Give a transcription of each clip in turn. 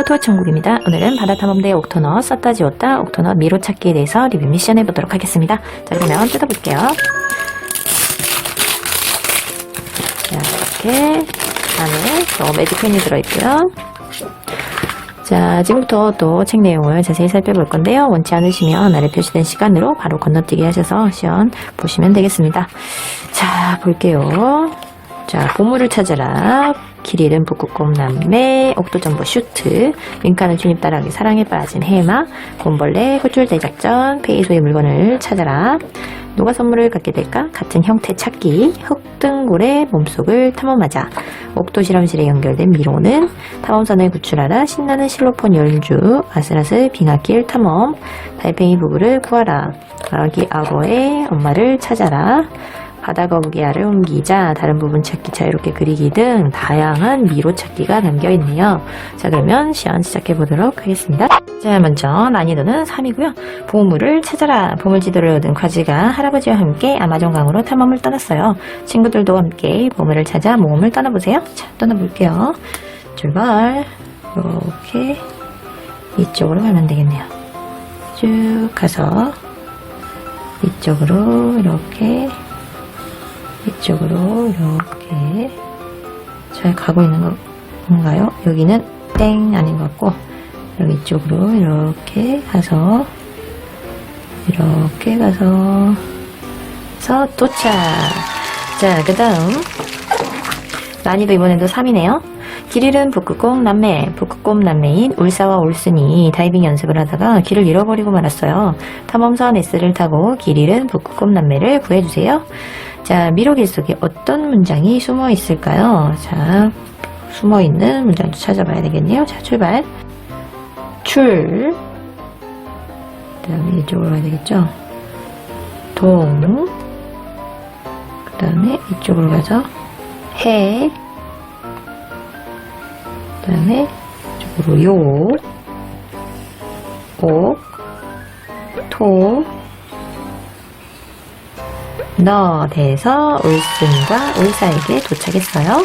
투어 천국입니다. 오늘은 바다 탐험대 옥토넛 썼다 지웠다 옥토넛 미로 찾기에 대해서 리뷰 미션 해보도록 하겠습니다. 자 그러면 뜯어볼게요. 자 이렇게 안에 또 매직펜이 들어있고요. 자 지금부터 또 책 내용을 자세히 살펴볼 건데요. 원치 않으시면 아래 표시된 시간으로 바로 건너뛰기 하셔서 시연 보시면 되겠습니다. 자 볼게요. 자 보물을 찾아라. 길 잃은 북극곰 남매 옥도전보 슈트 주님 따라하기 사랑에 빠진 해마 곰벌레 호출 대작전 페이소의 물건을 찾아라. 누가 선물을 갖게 될까? 같은 형태 찾기 흑등골의 몸속을 탐험하자. 옥도 실험실에 연결된 미로는 탐험선을 구출하라. 신나는 실로폰 연주 아슬아슬 빙하길 탐험 달팽이 부부를 구하라. 아기 악어의 엄마를 찾아라 바다 거북이 알을 옮기자 다른 부분 찾기 자유롭게 그리기 등 다양한 미로 찾기가 담겨 있네요. 자 그러면 시연 시작해 보도록 하겠습니다. 자 먼저 난이도는 3이고요. 보물을 찾아라. 보물지도를 얻은 과지가 할아버지와 함께 아마존 강으로 탐험을 떠났어요. 친구들도 함께 보물을 찾아 모험을 떠나보세요. 자 떠나볼게요. 출발. 이렇게 이쪽으로 가면 되겠네요. 쭉 가서 이쪽으로 이렇게 이쪽으로 이렇게 잘 가고 있는 건가요? 여기는 땡 아닌 것 같고 여기 이쪽으로 이렇게 가서 이렇게 가서 서 도착! 자 그 다음. 난이도 이번에도 3이네요 길 잃은 북극곰 남매 북극곰 남매인 울사와 올슨이 다이빙 연습을 하다가 길을 잃어버리고 말았어요 탐험선 S를 타고 길 잃은 북극곰 남매를 구해주세요 자, 미로길 속에 어떤 문장이 숨어 있을까요? 자, 숨어 있는 문장도 찾아봐야 되겠네요. 자, 출발. 출. 그 다음에 이쪽으로 가야 되겠죠? 동. 그 다음에 이쪽으로 가서 해. 그 다음에 이쪽으로 요. 옥. 토. 너 돼서 울슨과 울사에게 도착했어요.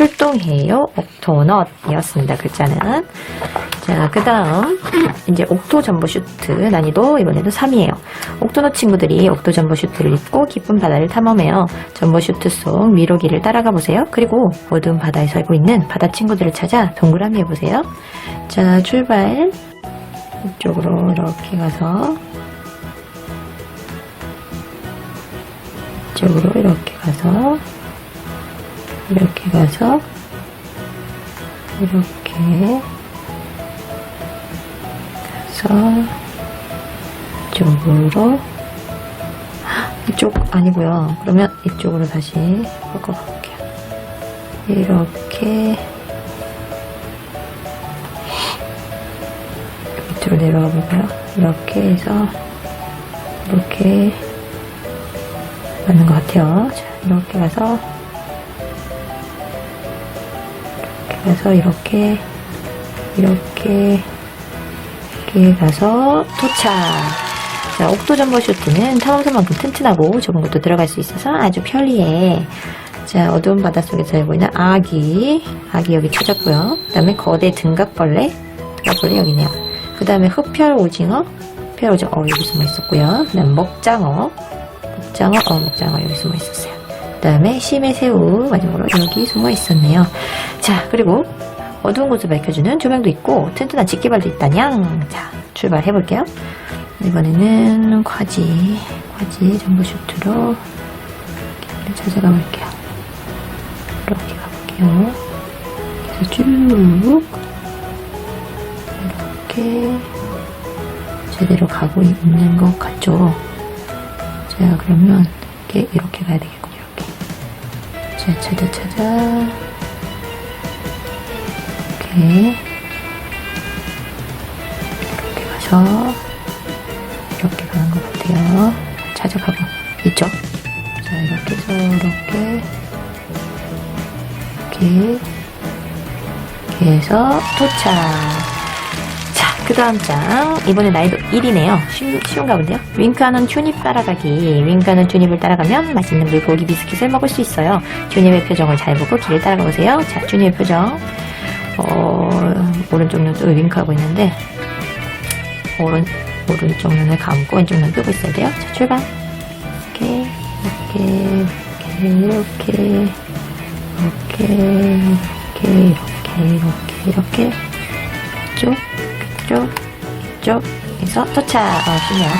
출동해요. 옥토넛이었습니다. 글자는. 자, 그 다음, 이제 옥토 전보 슈트. 난이도 이번에도 3이에요. 옥토넛 친구들이 옥토 전보 슈트를 입고 깊은 바다를 탐험해요. 전보 슈트 속 미로기를 따라가 보세요. 그리고 어두운 바다에 살고 있는 바다 친구들을 찾아 동그라미 해보세요. 자, 출발. 이쪽으로 이렇게 가서 이쪽으로 이렇게 가서 이렇게 가서 이렇게 가서 이쪽으로 이쪽 아니고요. 그러면 이쪽으로 다시 바꿔 볼게요. 이렇게 밑으로 내려가 볼까요? 이렇게 해서 이렇게 맞는 것 같아요. 자, 이렇게 가서 가서 이렇게 이렇게 이렇게 가서 도착. 자, 옥도 전보 슈트는 탐험선만큼 튼튼하고 좁은 곳도 들어갈 수 있어서 아주 편리해. 자, 어두운 바닷속에 살고 있는 아기. 아기 여기 찾았고요. 그 다음에 거대 등각벌레. 등각벌레 여기 네요. 그 다음에 흡혈 오징어. 흡혈 오징어. 어, 여기 숨어 있었고요. 그 다음에 먹장어. 먹장어, 어, 먹장어 여기 숨어 있었어요. 그 다음에 심의 새우, 마지막으로 여기 숨어 있었네요. 자, 그리고 어두운 곳을 밝혀주는 조명도 있고, 튼튼한 집게발도 있다냥. 자, 출발해 볼게요. 이번에는 과지, 과지 전부 슈트로 찾아가 볼게요. 이렇게 가볼게요. 그래서 쭉, 이렇게 제대로 가고 있는 것 같죠? 자, 그러면 이렇게, 가야 되겠군 요. 이렇게. 자, 찾아, 찾아. 이렇게. 이렇게 가서, 이렇게 가는 것 같아요. 찾아가고 있죠? 자, 이렇게 해서, 이렇게. 이렇게. 이렇게 해서, 도착. 자, 그 다음 장. 이번에 난이도 1이네요. 쉬, 쉬운가 본데요. 윙크하는 튜닙 따라가기. 윙크하는 튜닙을 따라가면 맛있는 물고기 비스킷을 먹을 수 있어요. 튜닙의 표정을 잘 보고 길을 따라가 보세요. 자, 튜닙의 표정. 어, 오른쪽 눈도 윙크하고 있는데, 오른, 오른쪽 눈을 감고 왼쪽 눈 뜨고 있어야 돼요. 자, 출발. 이렇게, 이렇게, 이렇게, 이렇게, 이렇게, 이렇게, 이렇게, 이렇게, 이쪽, 이쪽, 해서. 어, 좋네요.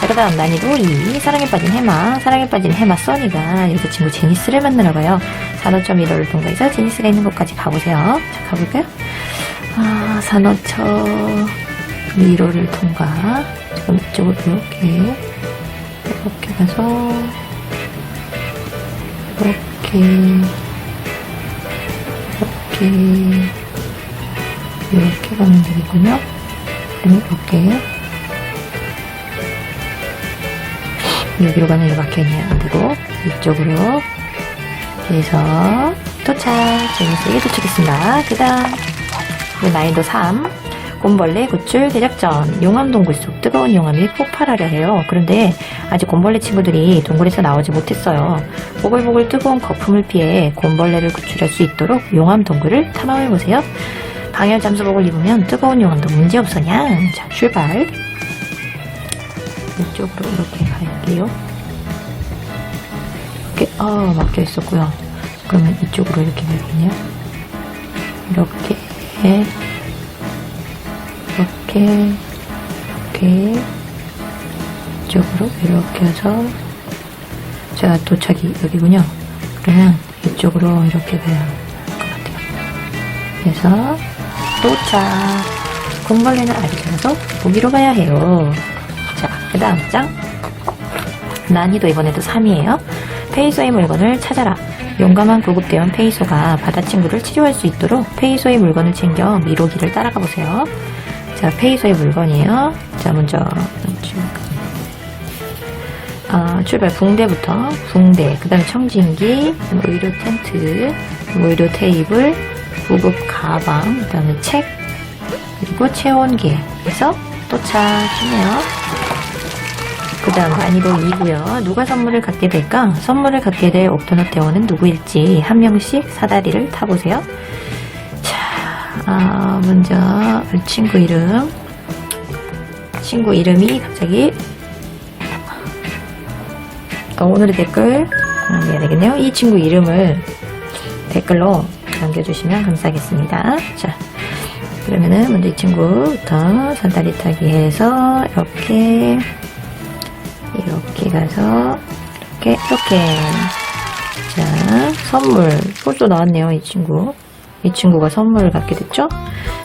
자, 그 다음 난이도 2. 사랑에 빠진 해마. 사랑에 빠진 해마 써니가 여자친구 제니스를 만나러 가요. 4호점 1호를 통과해서 제니스가 있는 곳까지 가보세요. 자, 가볼까요? 아, 산호초 1호를 통과. 지금 이쪽으로 이렇게, 이렇게 가서, 이렇게, 이렇게, 이렇게 가면 되겠군요. 그럼 이렇게. 여기로 가면 막혀있네요. 안 되고, 이쪽으로. 해서, 도착. 재밌게 도착했습니다. 그 다음, 난이도 3. 곰벌레 구출 대작전. 용암 동굴 속 뜨거운 용암이 폭발하려 해요. 그런데 아직 곰벌레 친구들이 동굴에서 나오지 못했어요. 보글보글 뜨거운 거품을 피해 곰벌레를 구출할 수 있도록 용암 동굴을 탐험해보세요. 방열 잠수복을 입으면 뜨거운 용암도 문제없어냐. 자, 출발. 이쪽으로 이렇게 갈게요. 이렇게, 아, 막혀 있었고요. 그러면 이쪽으로 이렇게 가야겠네요. 이렇게, 이렇게, 이렇게, 이쪽으로 이렇게 해서, 자, 도착이 여기군요. 그러면 이쪽으로 이렇게 가야 할 것 같아요. 그래서, 도착. 곰벌레는 아직 살아서 보기로 가야 해요. 자, 그 다음 장. 난이도 이번에도 3이에요. 페이소의 물건을 찾아라. 용감한 구급대원 페이소가 바다 친구를 치료할 수 있도록 페이소의 물건을 챙겨 미로기를 따라가 보세요. 자, 페이소의 물건이에요. 자, 먼저 아, 출발 붕대부터 붕대, 그 다음에 청진기, 의료 텐트, 의료 테이블, 구급 가방, 그 다음에 책, 그리고 체온계 해서 도착했네요. 그 다음 난이도 2고요. 누가 선물을 갖게 될까? 선물을 갖게 될 옵터너 대원은 누구일지 한 명씩 사다리를 타보세요. 자, 아, 먼저 친구 이름. 친구 이름이 갑자기 어, 오늘의 댓글 남겨야 되겠네요. 이 친구 이름을 댓글로 남겨주시면 감사하겠습니다. 자, 그러면은 먼저 이 친구부터 산다리 타기 해서 이렇게 이렇게 가서 이렇게 이렇게. 자 선물. 폴도 나왔네요 이 친구. 이 친구가 선물을 받게 됐죠?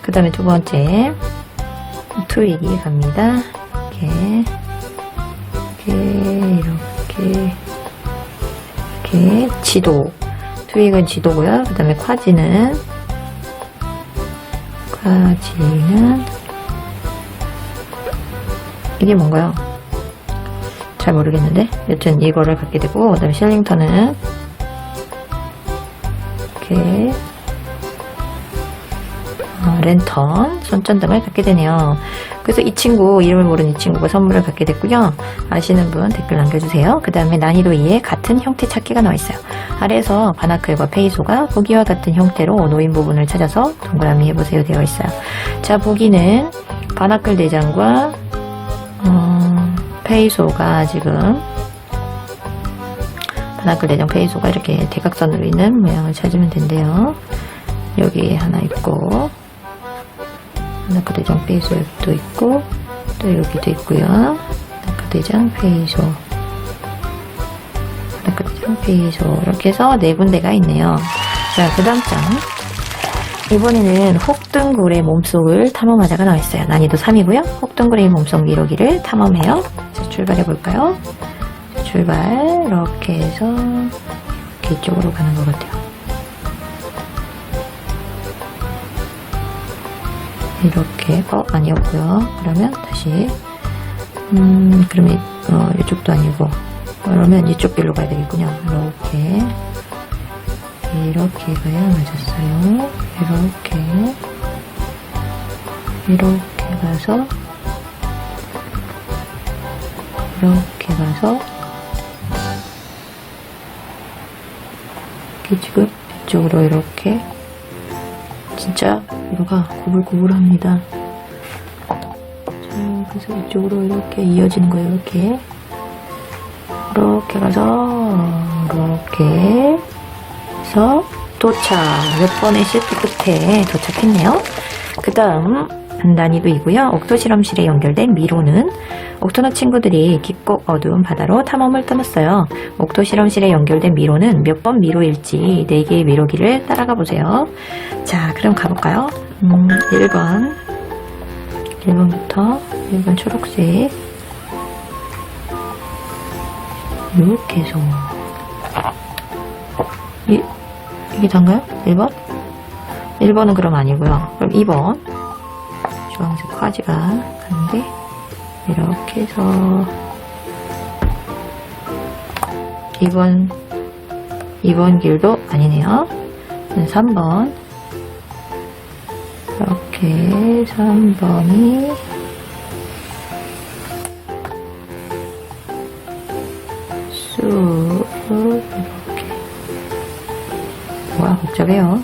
그 다음에 두 번째. 트윅이 갑니다. 이렇게. 이렇게 이렇게. 이렇게. 지도 트윅은 지도고요. 그 다음에 콰지는 콰지는. 이게 뭔가요? 잘 모르겠는데? 여튼 이거를 갖게 되고 그 다음에 실링턴은. 이렇게 어, 랜턴, 손전등을 갖게 되네요. 그래서 이 친구, 이름을 모르는 이 친구가 선물을 갖게 됐고요. 아시는 분 댓글 남겨주세요. 그 다음에 난이도 2에 같은 형태 찾기가 나와 있어요. 아래에서 바나클과 페이소가 보기와 같은 형태로 놓인 부분을 찾아서 동그라미 해보세요 되어 있어요. 자, 보기는 바나클 대장과 어, 페이소가 지금 바나클 대장 페이소가 이렇게 대각선으로 있는 모양을 찾으면 된대요. 여기 하나 있고 바나클 대장 페이소 여기도 있고 또 여기도 있고요. 바나클 대장 페이소 바나클 대장 페이소 이렇게 해서 네 군데가 있네요. 자, 그 다음 장 이번에는 혹등굴의 몸속을 탐험하자가 나와 있어요. 난이도 3이고요. 혹등굴의 몸속 미로기를 탐험해요. 자, 출발해 볼까요? 출발 이렇게 해서 이쪽으로 가는 것 같아요. 이렇게 어 아니었고요. 그러면 다시 음 그러면 어, 이쪽도 아니고 그러면 이쪽 길로 가야 되겠군요. 이렇게 이렇게 가야 맞았어요. 이렇게 이렇게 가서 이렇게 가서 이렇게 지금 이쪽으로 이렇게 진짜 이거가 고불고불합니다. 자, 그래서 이쪽으로 이렇게 이어지는 거예요. 이렇게. 이렇게 가서 이렇게 해서 도착. 몇 번의 실프 끝에 도착했네요. 그 다음 난이도이고요. 옥토 실험실에 연결된 미로는 옥토너 친구들이 깊고 어두운 바다로 탐험을 떠났어요. 옥토 실험실에 연결된 미로는 몇 번 미로일지 4개의 미로기를 따라가 보세요. 자, 그럼 가볼까요? 음, 1번. 1번부터 1번 초록색. 이렇게 해서. 이, 이게 단가요? 1번? 1번은 그럼 아니고요. 그럼 2번. 주황색 화지가 가는데, 이렇게 해서. 2번, 2번 길도 아니네요. 3번. 이렇게 3번이 쑥 이렇게 와 복잡해요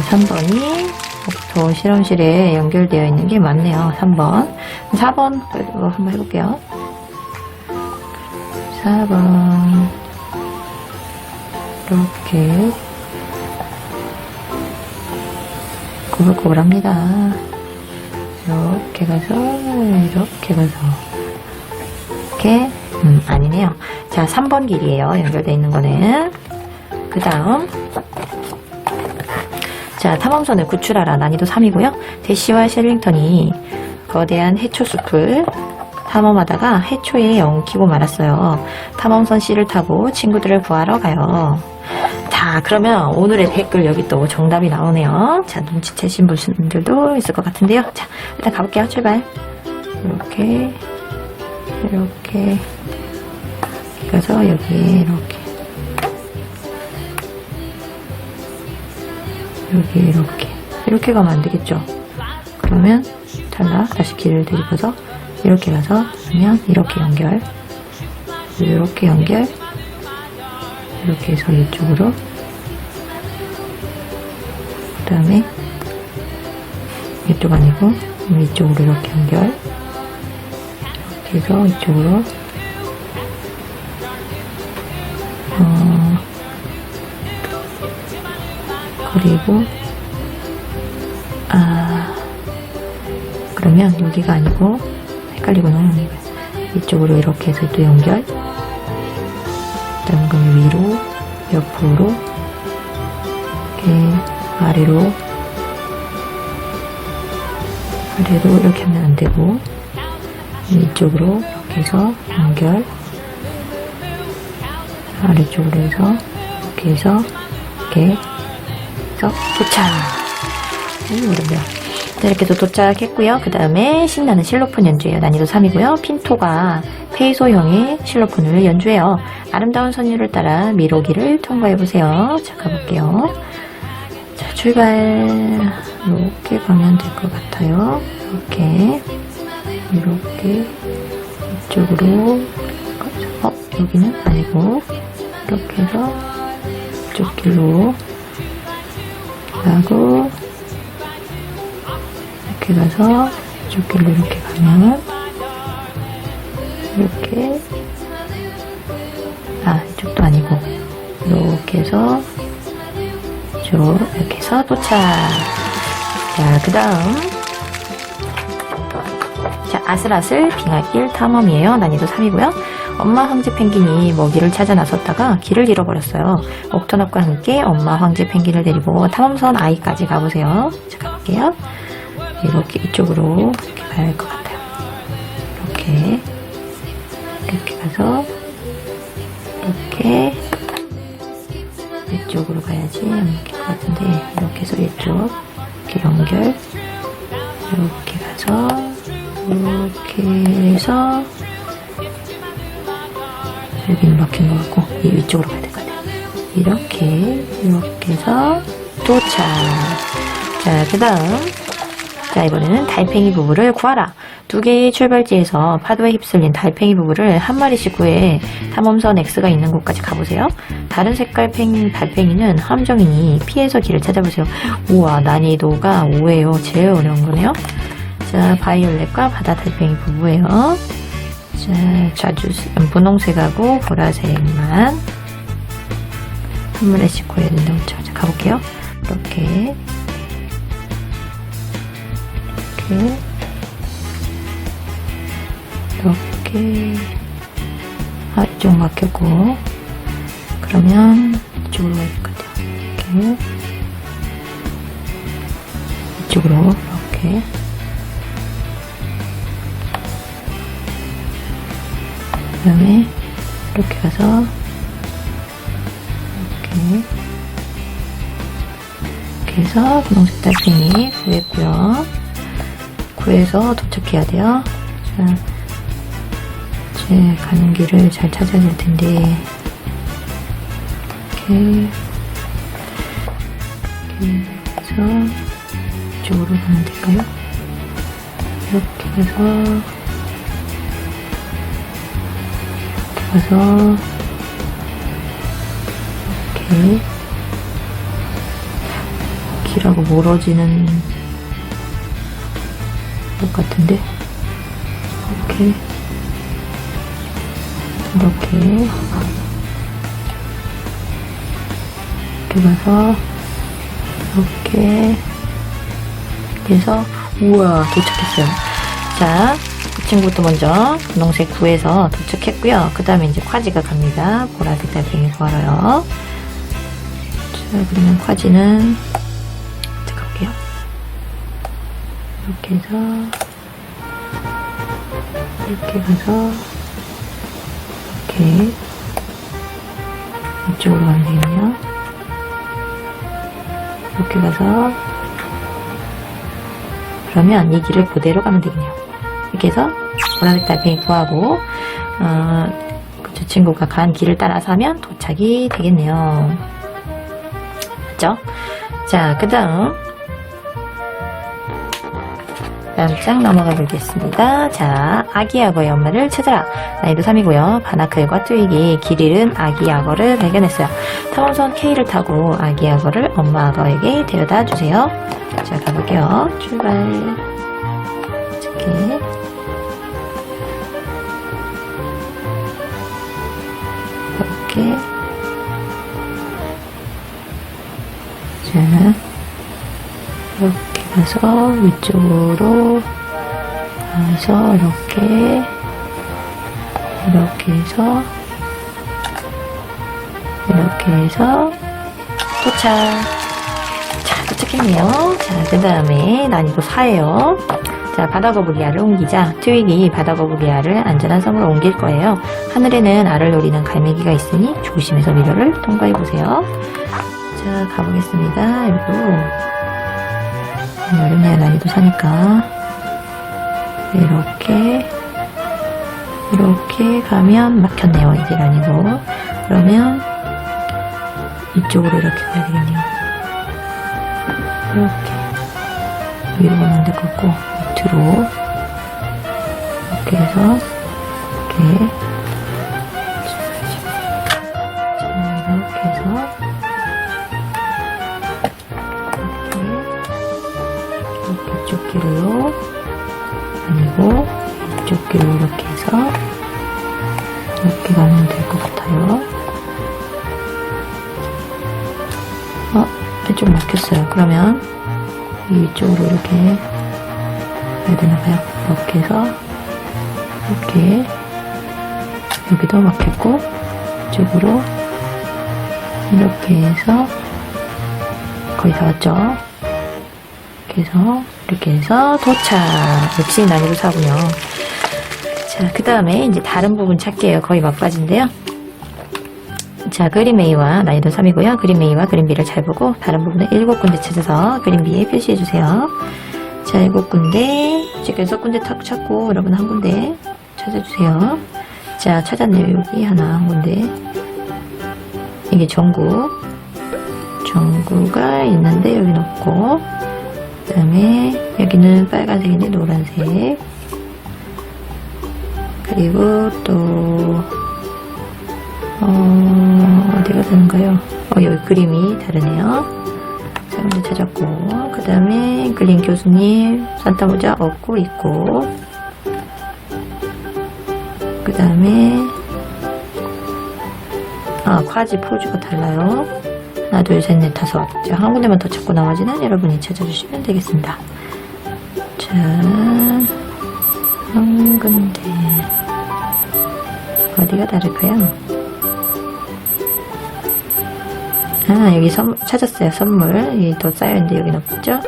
3번이 옥토 실험실에 연결되어 있는 게 맞네요. 3번. 4번 그래도 한번 해볼게요. 4번. 이렇게 고불고불합니다. 이렇게 가서 이렇게 가서. 이렇게. 음 아니네요. 자 3번 길이에요. 연결되어 있는 거는. 그 다음 자 탐험선을 구출하라 난이도 3이고요. 대시와 셸링턴이 거대한 해초 숲을 탐험하다가 해초에 엉키고 말았어요. 탐험선 C를 타고 친구들을 구하러 가요. 자, 그러면 오늘의 댓글 여기 또 정답이 나오네요. 자, 눈치채신 분들도 있을 것 같은데요. 자, 일단 가볼게요. 출발. 이렇게, 이렇게, 가서 여기 이렇게, 여기 이렇게, 이렇게 가면 안 되겠죠? 그러면 탈락, 다시 길을 들이고서 이렇게 가서 그러면 이렇게 연결, 이렇게 연결, 이렇게 해서 이쪽으로. 그 다음에 이쪽 아니고 이쪽으로 이렇게 연결. 이렇게 해서 이쪽으로. 어 그리고 아 그러면 여기가 아니고 헷갈리구나 이쪽으로 이렇게 해서 또 연결. 그다음 위로 옆으로 이렇게 아래로 아래로 이렇게 하면 안 되고 이쪽으로 이렇게 해서 연결. 아래쪽으로 해서 이렇게 해서 이렇게 해서 도착 음, 어렵네요 네, 이렇게 해서 도착했고요 그 다음에 신나는 실로폰 연주예요 난이도 3이고요 핀토가 페이소형의 실로폰을 연주해요 아름다운 선율을 따라 미로기를 통과해보세요 자 가볼게요 자, 출발. 이렇게 가면 될 것 같아요. 이렇게. 이렇게. 이쪽으로. 어, 여기는 아니고. 이렇게 해서 이쪽 길로 가고, 이렇게 가서 이쪽 길로 이렇게 가면, 이렇게. 아, 이쪽도 아니고. 이렇게 해서 이렇게 해서 도착. 자, 그 다음. 자, 아슬아슬 빙하길 탐험이에요. 난이도 3이고요. 엄마 황제 펭귄이 먹이를 찾아 나섰다가 길을 잃어버렸어요. 옥터넛과 함께 엄마 황제 펭귄을 데리고 탐험선 아이까지 가보세요. 자, 가볼게요. 이렇게 이쪽으로 이렇게 가야 할 것 같아요. 이렇게. 이렇게 가서, 이렇게. 이쪽으로 가야지 안될 것 같은데 이렇게 해서 이쪽 이렇게 연결 이렇게 가서 이렇게 해서 여기는 막힌 것 같고 이 위쪽으로 가야 될 것 같아요 이렇게 이렇게 해서 도착 자그 다음 자 이번에는 달팽이 부부를 구하라 두 개의 출발지에서 파도에 휩쓸린 달팽이 부부를 한 마리씩 구해 탐험선 X가 있는 곳까지 가보세요. 다른 색깔 팽, 달팽이는 함정이니 피해서 길을 찾아보세요. 우와, 난이도가 5예요. 제일 어려운 거네요. 자, 바이올렛과 바다 달팽이 부부예요. 자, 자주, 분홍색하고 보라색만 한 마리씩 구해야 된다고 자, 자, 가볼게요. 이렇게. 이렇게. 이렇게. 아, 이쪽 막혔고. 그러면 이쪽으로 가야 될 것 같아요. 이렇게. 이쪽으로, 이렇게. 그 다음에 이렇게 가서 이렇게 이렇게 해서 분홍색 달팽이 구했고요. 구해서 도착해야 돼요. 자, 이제 가는 길을 잘 찾아야 될 텐데 이렇게 이렇게 해서 이쪽으로 가면 될까요? 이렇게 해서 가서 이렇게 길하고 멀어지는 것 같은데? 이렇게 이렇게 이렇게 가서 이렇게 해서 우와 도착했어요. 자 이 친구부터 먼저 분홍색 구에서 도착했고요. 그 다음에 이제 콰지가 갑니다. 보라색 달팽이 구하러요. 자, 그러면 콰지는 자, 가볼게요. 이렇게 해서 이렇게 가서 이렇게 이쪽으로 가면 되겠네요. 이렇게 가서 그러면 이 길을 그대로 가면 되겠네요. 이렇게 해서 보라색 달팽이 구하고 어, 저 친구가 간 길을 따라서 하면 도착이 되겠네요. 맞죠? 자, 그 다음 다음 장 넘어가 보겠습니다. 자, 아기 악어의 엄마를 찾아라. 난이도 3이고요. 바나클과 트윅이 길 잃은 아기 악어를 발견했어요. 탐험선 K를 타고 아기 악어를 엄마 악어에게 데려다 주세요. 자, 가볼게요. 출발. 이렇게 가서 위쪽으로 가서 이렇게 이렇게 해서 이렇게 해서 도착 자 도착했네요 자그 다음에 난이도 4예요 자, 바다 거북이 알을 옮기자 트윅이 바다 거북이 알을 안전한 섬으로 옮길 거예요. 하늘에는 알을 노리는 갈매기가 있으니 조심해서 미로를 통과해 보세요. 자, 가보겠습니다. 여기도 여름이야 난이도 사니까 이렇게 이렇게 가면 막혔네요. 이게 아니고 그러면 이쪽으로 이렇게 가야 되겠네요. 이렇게 위로 가면 안 될 것 같고 밑으로 이렇게 해서 이렇게 좀 막혔어요. 그러면 이쪽으로 이렇게 해야 되나봐요. 이렇게 해서 이렇게 여기도 막혔고 이쪽으로 이렇게 해서 거의 다 왔죠. 이렇게 해서 이렇게 해서 도착. 역시 난이도 사군요. 자, 그 다음에 이제 다른 부분 찾기예요. 거의 막바지인데요. 자, 그림 A와 난이도 3이고요. 그림 A와 그림 B를 잘 보고 다른 부분을 7군데 찾아서 그림 B에 표시해주세요. 자, 7군데, 지금 6군데 탁 찾고 여러분 한 군데 찾아주세요. 자, 찾았네요. 여기 하나 한 군데. 이게 전구. 전구가 있는데 여기는 없고 그 다음에 여기는 빨간색인데 노란색 그리고 또, 어, 어디가 되는가요? 어, 여기 그림이 다르네요. 자, 먼저 찾았고, 그 다음에 글린 교수님 산타 모자 얻고 있고, 그 다음에, 아, 과지 포즈가 달라요. 하나, 둘, 셋, 넷, 다섯. 자, 한 군데만 더 찾고 나머지는 여러분이 찾아주시면 되겠습니다. 자, 한 군데. 어디가 다를까요? 아, 여기 선, 찾았어요. 선물. 여기 더 쌓여있는데 여기는 없죠?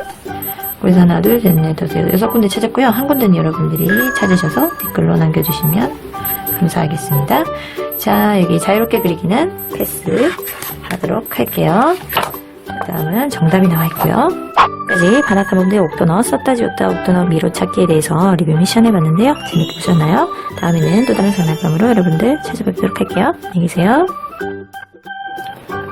그래서 하나, 둘, 셋, 넷, 다섯, 여섯, 군데 찾았고요. 한 군데는 여러분들이 찾으셔서 댓글로 남겨주시면 감사하겠습니다. 자, 여기 자유롭게 그리기는 패스 하도록 할게요. 그 다음은 정답이 나와 있고요. 까지 바나타본드의 옥도너, 썼다 지웠다 옥도너 미로 찾기에 대해서 리뷰 미션 해봤는데요. 재밌게 보셨나요? 다음에는 또 다른 장난감으로 여러분들 찾아뵙도록 할게요. 안녕히 계세요.